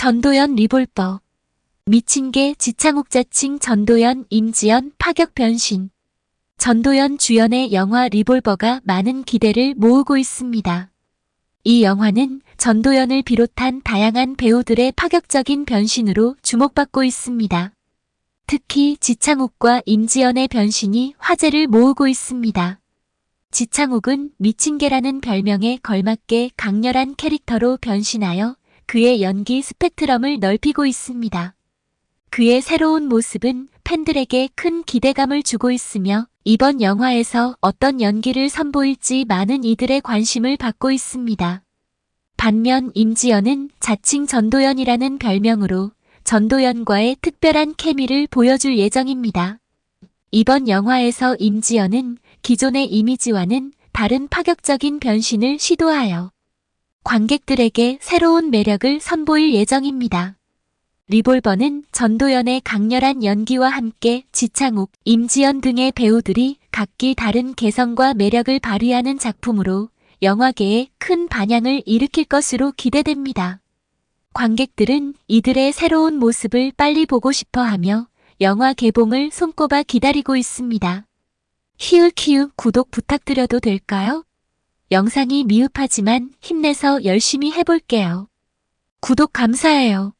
전도연 리볼버. 미친 개 지창욱 자칭 전도연 임지연 파격 변신. 전도연 주연의 영화 리볼버가 많은 기대를 모으고 있습니다. 이 영화는 전도연을 비롯한 다양한 배우들의 파격적인 변신으로 주목받고 있습니다. 특히 지창욱과 임지연의 변신이 화제를 모으고 있습니다. 지창욱은 미친개라는 별명에 걸맞게 강렬한 캐릭터로 변신하여 그의 연기 스펙트럼을 넓히고 있습니다. 그의 새로운 모습은 팬들에게 큰 기대감을 주고 있으며 이번 영화에서 어떤 연기를 선보일지 많은 이들의 관심을 받고 있습니다. 반면 임지연은 자칭 전도연이라는 별명으로 전도연과의 특별한 케미를 보여줄 예정입니다. 이번 영화에서 임지연은 기존의 이미지와는 다른 파격적인 변신을 시도하여 관객들에게 새로운 매력을 선보일 예정입니다. 리볼버는 전도연의 강렬한 연기와 함께 지창욱, 임지연 등의 배우들이 각기 다른 개성과 매력을 발휘하는 작품으로 영화계에 큰 반향을 일으킬 것으로 기대됩니다. 관객들은 이들의 새로운 모습을 빨리 보고 싶어 하며 영화 개봉을 손꼽아 기다리고 있습니다. 히읗히읗 구독 부탁드려도 될까요? 영상이 미흡하지만 힘내서 열심히 해볼게요. 구독 감사해요.